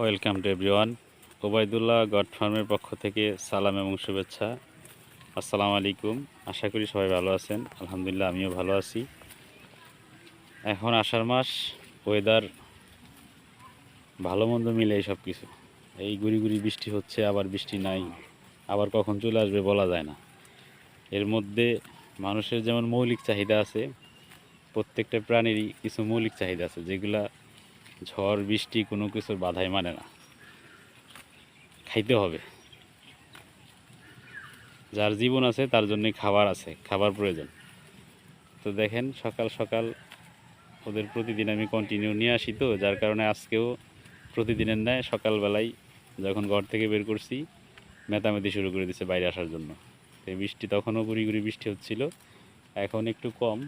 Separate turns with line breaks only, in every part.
Welcome to everyone. Obaidullah গড ফার্মের পক্ষ থেকে সালাম এবং শুভেচ্ছা। আসসালামু আলাইকুম। আশা করি সবাই ভালো আছেন। আলহামদুলিল্লাহ, আমিও ভালো আছি। এখন আষাঢ় মাস ওয়েদার ভালো মন্দ মিলে এই সব কিছু এই গুড়ি গুড়ি বৃষ্টি হচ্ছে, আবার বৃষ্টি নাই, আবার কখন চলে আসবে বলা যায় না। এর মধ্যে মানুষের যেমন মৌলিক চাহিদা আছে, প্রত্যেকটা প্রাণীরই কিছু মৌলিক চাহিদা আছে, যেগুলা ঝড়, বৃষ্টি কোনো কিছুর বাধাই মানে না। খাইতে হবে। যার জীবন আছে, তার জন্য খাবার আছে, খাবার প্রয়োজন। তো দেখেন, সকাল সকাল ওদের প্রতিদিন আমি কন্টিনিউ নিয়ে আসি তো, যার কারণে আজকেও প্রতিদিনের ন্যায় সকালবেলায় যখন ঘর থেকে বের করছি, মেতামেতি শুরু করে দিছে বাইরে আসার জন্য। এই বৃষ্টি তখনও গুড়ি গুড়ি বৃষ্টি হচ্ছিল, এখন একটু কম।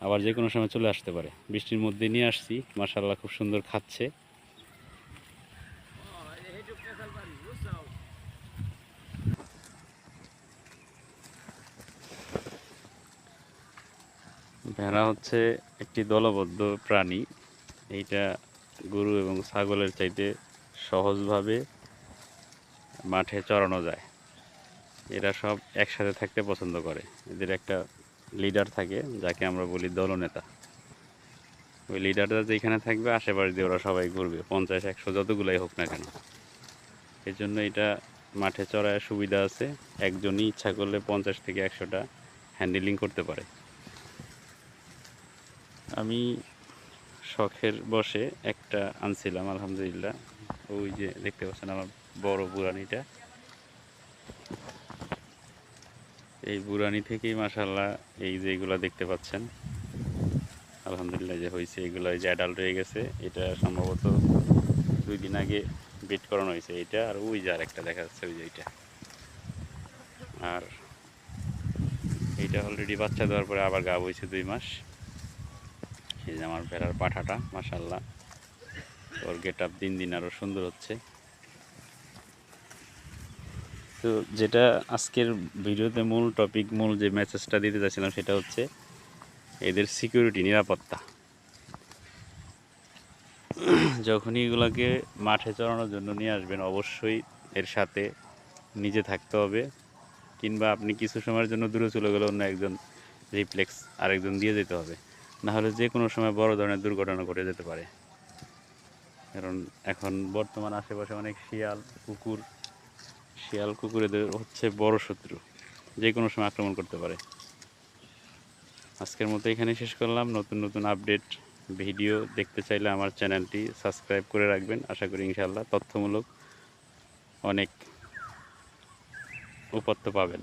আবার যে কোনো সময় চলে আসতে পারে। বৃষ্টির মধ্যে নিয়ে আসছি মাসাল্লাহ খুব সুন্দর খাচ্ছে। ভেড়া হচ্ছে একটি দলবদ্ধ প্রাণী। এইটা গরু এবং ছাগলের চাইতে সহজভাবে মাঠে চড়ানো যায়। এরা সব একসাথে থাকতে পছন্দ করে। এদের একটা লিডার থাকে, যাকে আমরা বলি দলনেতা। ওই লিডাররা যেখানে থাকবে, আশেপাশে দিয়ে ওরা সবাই ঘুরবে, পঞ্চাশ, একশো, যতগুলাই হোক না কেন। এর জন্য এটা মাঠে চড়ায় সুবিধা আছে। একজনই ইচ্ছা করলে পঞ্চাশ থেকে একশোটা হ্যান্ডেলিং করতে পারে। আমি শখের বসে একটা আনছিলাম, আলহামদুলিল্লাহ। ওই যে দেখতে পাচ্ছেন আমার বড় বুড়ানিটা এই বুড়ানি থেকেই মাসাল্লাহ এই যে এগুলা দেখতে পাচ্ছেন। আলহামদুলিল্লাহ যে হয়েছে এগুলো যে অ্যাডাল্ট হয়ে গেছে। এটা সম্ভবত দুই দিন আগে বিট করানো হয়েছে। এটা আর ওই যে আর একটা দেখা যাচ্ছে, ওই যে এইটা। আর এইটা অলরেডি বাচ্চা দেওয়ার পরে আবার গা বইছে দুই মাস। এই যে আমার ভেড়ার পাঠাটা মাসাল্লাহ ওর গেট আপ দিন দিন আরও সুন্দর হচ্ছে। তো যেটা আজকের ভিডিওতে মূল টপিক মূল যে মেসেজটা দিতে চাচ্ছিলাম সেটা হচ্ছে এদের সিকিউরিটি নিরাপত্তা। যখনই এগুলোকে মাঠে চড়ানোর জন্য নিয়ে আসবেন, অবশ্যই এর সাথে নিজে থাকতে হবে কিংবা আপনি কিছু সময়ের জন্য দূরে চলে গেলে অন্য একজন রিফ্লেক্স আরেকজন দিয়ে যেতে হবে। নাহলে যে কোনো সময় বড় ধরনের দুর্ঘটনা ঘটে যেতে পারে। কারণ এখন বর্তমান আশেপাশে অনেক শিয়াল, কুকুর শিয়াল কুকুরেদের হচ্ছে বড় শত্রু, যে কোনো সময় আক্রমণ করতে পারে। আজকের মতো এখানে শেষ করলাম। নতুন নতুন আপডেট, ভিডিও দেখতে চাইলে আমার চ্যানেলটি সাবস্ক্রাইব করে রাখবেন। আশা করি ইনশাল্লাহ তথ্যমূলক অনেক উপাত্ত পাবেন।